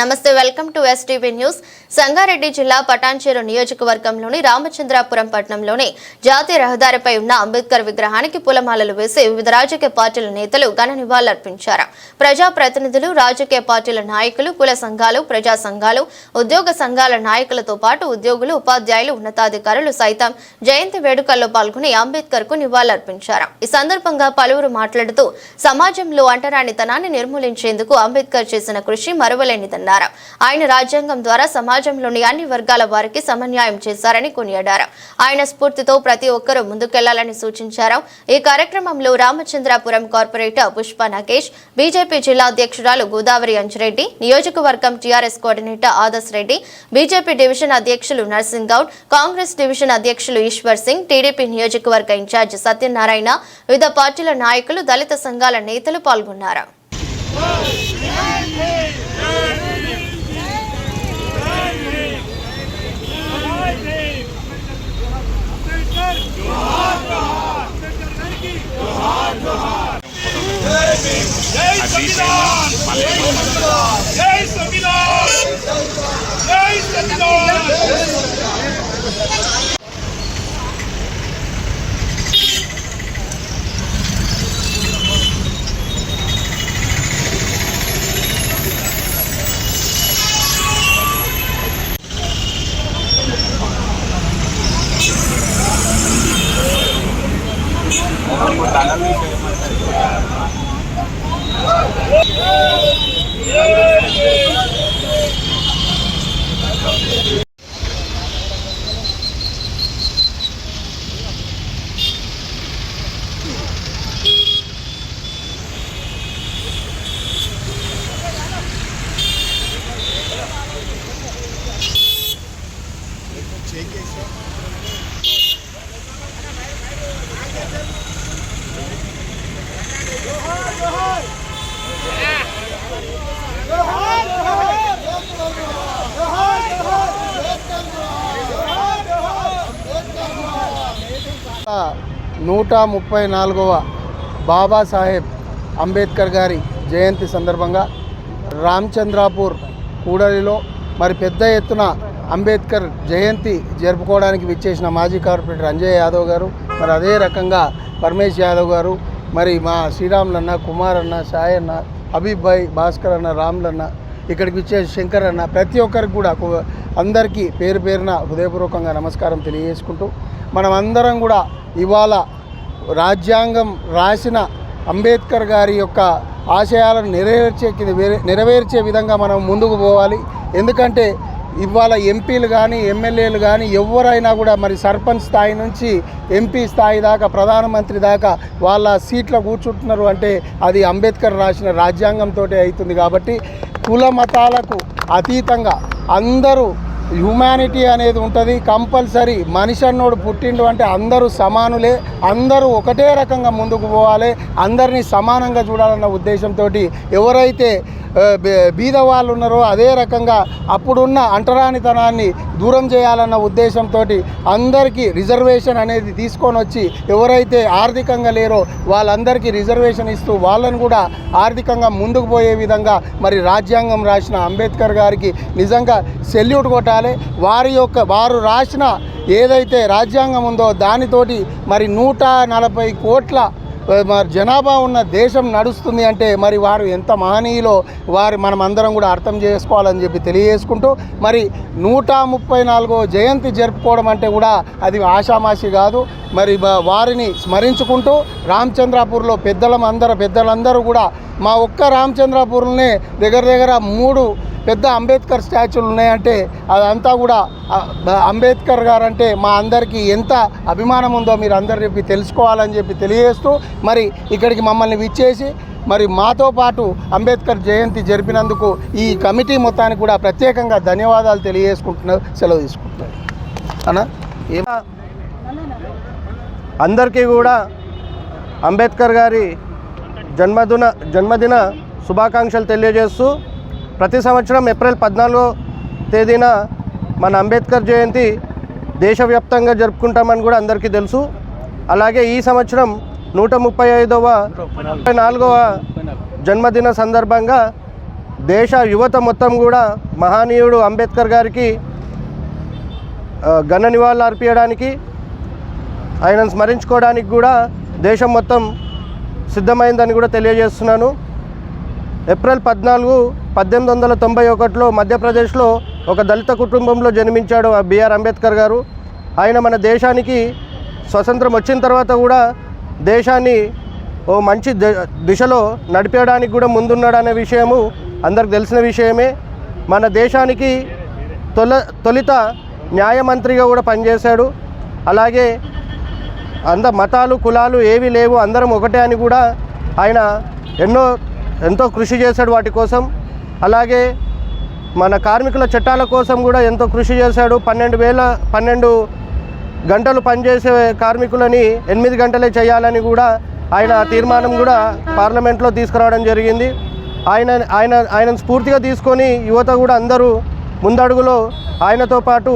నమస్తే welcome to STV news. Sangareddy జిల్లా పటాన్చేరు నియోజకవర్గంలోని రామచంద్రాపురం పట్టణంలోని జాతీయ రహదారిపై ఉన్న అంబేద్కర్ విగ్రహానికి పూలమాలలు వేసి వివిధ రాజకీయ పార్టీల నేతలు ఘన నివాళులర్పించారు. ప్రజా ప్రతినిధులు రాజకీయ పార్టీల నాయకులు కుల సంఘాలు ప్రజా సంఘాలు ఉద్యోగ సంఘాల నాయకులతో పాటు ఉద్యోగులు ఉపాధ్యాయులు ఉన్నతాధికారులు సైతం జయంతి వేడుకల్లో పాల్గొని అంబేద్కర్కు నివాళులర్పించారు. ఈ సందర్భంగా పలువురు మాట్లాడుతూ సమాజంలో అంటరానితనాన్ని నిర్మూలించేందుకు అంబేద్కర్ చేసిన కృషి మరువలేనిదన్నారు ఆయన రాజ్యాంగం ద్వారా సమాజంలోని అన్ని వర్గాల వారికి సమన్యాయం చేశారని కొనియాడారు. ఆయన స్ఫూర్తితో ప్రతి ఒక్కరూ ముందుకెళ్ళాలని సూచించారు. ఈ కార్యక్రమంలో రామచంద్రాపురం కార్పొరేటర్ పుష్ప నగేష్ బీజేపీ జిల్లా అధ్యక్షురాలు గోదావరి అంజిరెడ్డి నియోజకవర్గం TRS coordinator Adarsh Reddy BJP division అధ్యక్షులు నర్సింగ్ గౌడ్ కాంగ్రెస్ డివిజన్ అధ్యక్షులు ఈశ్వర్ సింగ్ టీడీపీ నియోజకవర్గ ఇన్ఛార్జ్ సత్యనారాయణ వివిధ పార్టీల నాయకులు దళిత సంఘాల నేతలు పాల్గొన్నారు. జై సంవిధాన్! జై సంవిధాన్! আমি నూట ముప్పై నాలుగవ బాబాసాహెబ్ అంబేద్కర్ గారి జయంతి సందర్భంగా రామచంద్రాపూర్ కూడలిలో మరి పెద్ద ఎత్తున అంబేద్కర్ జయంతి జరుపుకోవడానికి విచ్చేసిన మాజీ కార్పొరేటర్ అంజయ్ యాదవ్ గారు మరి అదే రకంగా పరమేష్ యాదవ్ గారు మరి మా శ్రీరాములన్న కుమార్ అన్న సాయి అన్న హబీబ్ భాయ్ భాస్కర్ అన్న రాములన్న ఇక్కడికి వచ్చే శంకర్ అన్న ప్రతి ఒక్కరికి కూడా అందరికీ పేరు పేరున హృదయపూర్వకంగా నమస్కారం తెలియజేసుకుంటూ మనం అందరం కూడా ఇవాళ రాజ్యాంగం రాసిన అంబేద్కర్ గారి యొక్క ఆశయాలను నెరవేర్చే నెరవేర్చే విధంగా మనం ముందుకు పోవాలి. ఎందుకంటే ఇవాళ ఎంపీలు కానీ ఎమ్మెల్యేలు కానీ ఎవరైనా కూడా మరి సర్పంచ్ స్థాయి నుంచి ఎంపీ స్థాయి దాకా ప్రధానమంత్రి దాకా వాళ్ళ సీట్లో కూర్చుంటున్నారు అంటే అది అంబేద్కర్ రాసిన రాజ్యాంగంతో అవుతుంది కాబట్టి కుల మతాలకు అతీతంగా అందరూ హ్యుమానిటీ అనేది ఉంటుంది. కంపల్సరీ మనిషి అన్నోడు పుట్టిండు అంటే అందరూ సమానులే. అందరూ ఒకటే రకంగా ముందుకు పోవాలి. అందరినీ సమానంగా చూడాలన్న ఉద్దేశంతో ఎవరైతే బీద వాళ్ళు ఉన్నారో అదే రకంగా అప్పుడున్న అంటరానితనాన్ని దూరం చేయాలన్న ఉద్దేశంతో అందరికీ రిజర్వేషన్ అనేది తీసుకొని వచ్చి ఎవరైతే ఆర్థికంగా లేరో వాళ్ళందరికీ రిజర్వేషన్ ఇస్తూ వాళ్ళని కూడా ఆర్థికంగా ముందుకు పోయే విధంగా మరి రాజ్యాంగం రాసిన అంబేద్కర్ గారికి నిజంగా సెల్యూట్ కొట్టాలి. వారి యొక్క వారు రాసిన ఏదైతే రాజ్యాంగం ఉందో దానితోటి మరి నూట నలభై కోట్ల మరి జనాభా ఉన్న దేశం నడుస్తుంది అంటే మరి వారు ఎంత మహనీయులో వారు మనం అందరం కూడా అర్థం చేసుకోవాలని చెప్పి తెలియజేసుకుంటూ మరి నూట ముప్పై నాలుగో జయంతి జరుపుకోవడం అంటే కూడా అది ఆషామాషి కాదు. మరి వారిని స్మరించుకుంటూ రామచంద్రాపూర్లో పెద్దలం అందరూ పెద్దలందరూ కూడా మా ఒక్క రామచంద్రాపూర్లోనే దగ్గర దగ్గర మూడు పెద్ద అంబేద్కర్ స్టాచ్యూలు ఉన్నాయంటే అదంతా కూడా అంబేద్కర్ గారు అంటే మా అందరికీ ఎంత అభిమానం ఉందో మీరు అందరు చెప్పి తెలుసుకోవాలని చెప్పి తెలియజేస్తూ మరి ఇక్కడికి మమ్మల్ని విచ్చేసి మరి మాతో పాటు అంబేద్కర్ జయంతి జరిపినందుకు ఈ కమిటీ మొత్తానికి కూడా ప్రత్యేకంగా ధన్యవాదాలు తెలియజేసుకుంటున్నారు సెలవు తీసుకుంటున్నారు అనా ఏం? అందరికీ కూడా అంబేద్కర్ గారి జన్మదిన జన్మదిన శుభాకాంక్షలు తెలియజేస్తూ ప్రతి సంవత్సరం ఏప్రిల్ పద్నాలుగో తేదీన మన అంబేద్కర్ జయంతి దేశవ్యాప్తంగా జరుపుకుంటామని కూడా అందరికీ తెలుసు. అలాగే ఈ సంవత్సరం నూట ముప్పై ఐదవ ముప్పై నాలుగవ జన్మదిన సందర్భంగా దేశ యువత మొత్తం కూడా మహనీయుడు అంబేద్కర్ గారికి ఘన నివాళులు అర్పించడానికి ఆయనను స్మరించుకోవడానికి కూడా దేశం మొత్తం సిద్ధమైందని కూడా తెలియజేస్తున్నాను. ఏప్రిల్ పద్నాలుగు పద్దెనిమిది వందల తొంభై ఒకటిలో మధ్యప్రదేశ్లో ఒక దళిత కుటుంబంలో జన్మించాడు ఆ బిఆర్ అంబేద్కర్ గారు. ఆయన మన దేశానికి స్వతంత్రం వచ్చిన తర్వాత కూడా దేశాన్ని ఓ మంచి దిశలో నడిపేయడానికి కూడా ముందున్నాడనే విషయము అందరికి తెలిసిన విషయమే. మన దేశానికి తొల తొలిత న్యాయమంత్రిగా కూడా పనిచేశాడు. అలాగే అంద మతాలు కులాలు ఏవి లేవు అందరం ఒకటే అని కూడా ఆయన ఎన్నో ఎంతో కృషి చేశాడు వాటి కోసం. అలాగే మన కార్మికుల చట్టాల కోసం కూడా ఎంతో కృషి చేశాడు. పన్నెండు వేల పన్నెండు గంటలు పనిచేసే కార్మికులని ఎనిమిది గంటలే చేయాలని కూడా ఆయన తీర్మానం కూడా పార్లమెంట్లో తీసుకురావడం జరిగింది. ఆయన ఆయన ఆయనను స్ఫూర్తిగా తీసుకొని యువత కూడా అందరూ ముందడుగులో ఆయనతో పాటు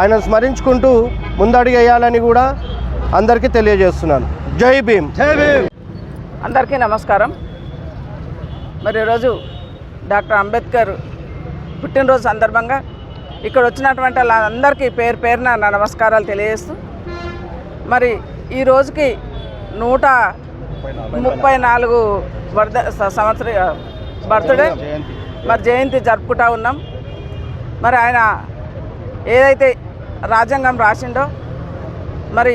ఆయన స్మరించుకుంటూ ముందడుగేయాలని కూడా అందరికీ తెలియజేస్తున్నాను. జై భీమ్ జై భీమ్. అందరికీ నమస్కారం. మరి ఈరోజు డాక్టర్ అంబేద్కర్ పుట్టినరోజు సందర్భంగా ఇక్కడ వచ్చినటువంటి వాళ్ళందరికీ పేరు పేరున నా నమస్కారాలు తెలియజేస్తూ మరి ఈ రోజుకి నూట ముప్పై నాలుగు వర్ధ సంవత్సర బర్త్డే మరి జయంతి జరుపుకుంటా ఉన్నాం. మరి ఆయన ఏదైతే రాజ్యాంగం రాసిండో మరి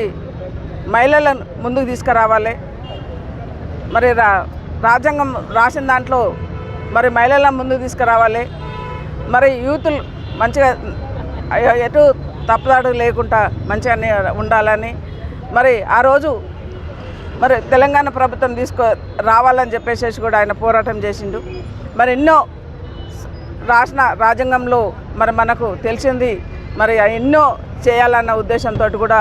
మహిళలను ముందుకు తీసుకురావాలి. మరి రా రాజ్యాంగం రాసిన దాంట్లో మరి మహిళలను ముందుకు తీసుకురావాలి. మరి యూత్లు మంచిగా ఎటు తప్పుదాడు లేకుండా మంచిగా ఉండాలని. మరి ఆ రోజు మరి తెలంగాణ ప్రభుత్వం తీసుకో రావాలని చెప్పేసి కూడా ఆయన పోరాటం చేసిండు. మరి ఎన్నో రాసిన రాజ్యాంగంలో మరి మనకు తెలిసింది మరి ఎన్నో చేయాలన్న ఉద్దేశంతో కూడా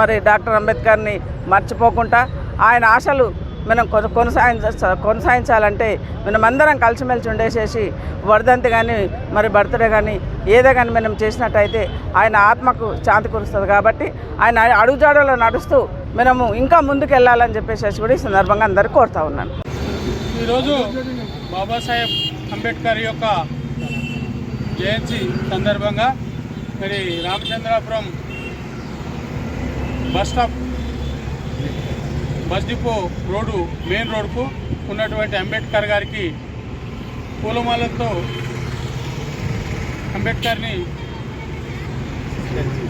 మరి డాక్టర్ అంబేద్కర్ని మర్చిపోకుండా ఆయన ఆశలు మనం కొనసాగించ కొనసాగించాలంటే మనం అందరం కలిసిమెలిసి ఉండేసేసి వర్ధంతి కానీ మరి బర్త్డే కానీ ఏదో కానీ మనం చేసినట్టయితే ఆయన ఆత్మకు శాంతి కురుస్తుంది కాబట్టి ఆయన అడుగుజాడలో నడుస్తూ మనము ఇంకా ముందుకు వెళ్ళాలని చెప్పేసి కూడా ఈ సందర్భంగా అందరూ కోరుతా ఉన్నాను. ఈరోజు బాబాసాహెబ్ అంబేద్కర్ యొక్క జయంతి సందర్భంగా మరి Ramachandrapuram bus stop bus depot road main రోడ్కు ఉన్నటువంటి అంబేద్కర్ గారికి పూలమాలతో అంబేద్కర్ని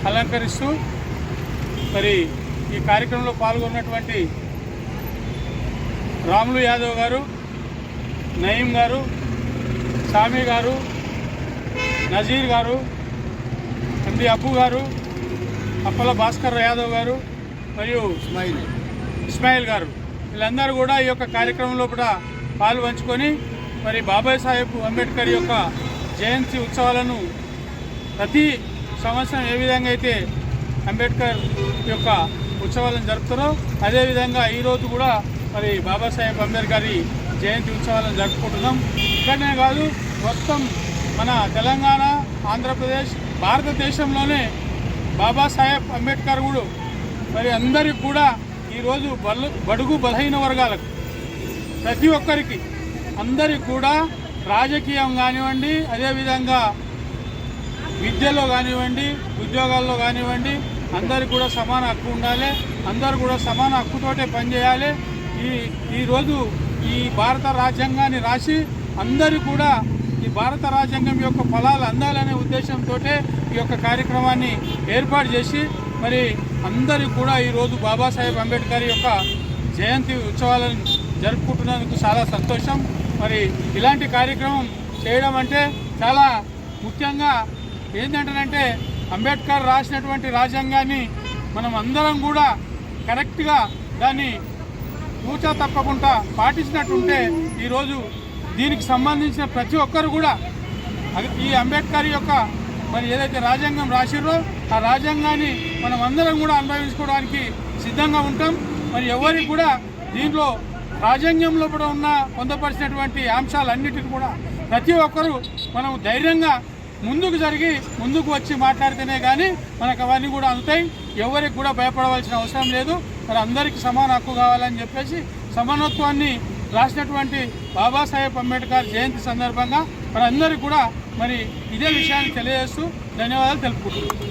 అలంకరిస్తూ మరి ఈ కార్యక్రమంలో పాల్గొన్నటువంటి రాములు యాదవ్ గారు నయీం గారు సామి గారు నజీర్ గారు ఎండి అబ్బు గారు అప్పల భాస్కర్ యాదవ్ గారు మరియు ఇస్మాయిల్ ఇస్మాయిల్ గారు. వీళ్ళందరూ కూడా ఈ యొక్క కార్యక్రమంలో కూడా పాలు పంచుకొని మరి బాబాయ్ సాహెబ్ అంబేద్కర్ యొక్క జయంతి ఉత్సవాలను ప్రతి సంవత్సరం ఏ విధంగా అయితే అంబేద్కర్ యొక్క ఉత్సవాలను జరుపుతారో అదేవిధంగా ఈరోజు కూడా మరి బాబాసాహెబ్ అంబేద్కర్ గారి జయంతి ఉత్సవాలను జరుపుకుంటున్నాం. ఇక్కడనే కాదు మొత్తం మన తెలంగాణ ఆంధ్రప్రదేశ్ భారతదేశంలోనే బాబాసాహెబ్ అంబేద్కర్ కూడా మరి అందరికి కూడా ఈరోజు బలు బడుగు బలహీన వర్గాలకు ప్రతి ఒక్కరికి అందరికి కూడా రాజకీయం కానివ్వండి అదేవిధంగా విద్యలో కానివ్వండి ఉద్యోగాల్లో కానివ్వండి అందరికి కూడా సమాన హక్కు ఉండాలి అందరు కూడా సమాన హక్కుతోటే పనిచేయాలి. ఈ ఈరోజు ఈ భారత రాజ్యాంగాన్ని రాసి అందరూ కూడా ఈ భారత రాజ్యాంగం యొక్క ఫలాలు అందాలనే ఉద్దేశంతో ఈ యొక్క కార్యక్రమాన్ని ఏర్పాటు చేసి మరి అందరూ కూడా ఈరోజు బాబాసాహెబ్ అంబేద్కర్ యొక్క జయంతి ఉత్సవాలను జరుపుకుంటున్నందుకు చాలా సంతోషం. మరి ఇలాంటి కార్యక్రమం చేయడం అంటే చాలా ముఖ్యంగా ఏంటంటేనంటే అంబేద్కర్ రాసినటువంటి రాజ్యాంగాన్ని మనం అందరం కూడా కరెక్ట్గా దాన్ని కూచా తప్పకుండా పాటించినట్టుంటే ఈరోజు దీనికి సంబంధించిన ప్రతి ఒక్కరు కూడా ఈ అంబేద్కర్ యొక్క మరి ఏదైతే రాజ్యాంగం రాసిర్రో ఆ రాజ్యాంగాన్ని మనం అందరం కూడా అనుభవించుకోవడానికి సిద్ధంగా ఉంటాం. మరి ఎవరికి కూడా దీంట్లో రాజ్యాంగంలో కూడా ఉన్న పొందపరిచినటువంటి అంశాలన్నిటిని కూడా ప్రతి ఒక్కరూ మనం ధైర్యంగా ముందుకు జరిగి ముందుకు వచ్చి మాట్లాడితేనే కానీ మనకు అవన్నీ కూడా అందుతాయి. ఎవరికి కూడా భయపడవలసిన అవసరం లేదు. మరి అందరికీ సమాన హక్కు కావాలని చెప్పేసి సమానత్వాన్ని రాసినటువంటి బాబాసాహెబ్ అంబేద్కర్ జయంతి సందర్భంగా మరి అందరికీ కూడా మరి ఇదే విషయాన్ని తెలియజేస్తూ ధన్యవాదాలు తెలుపుకుంటున్నాను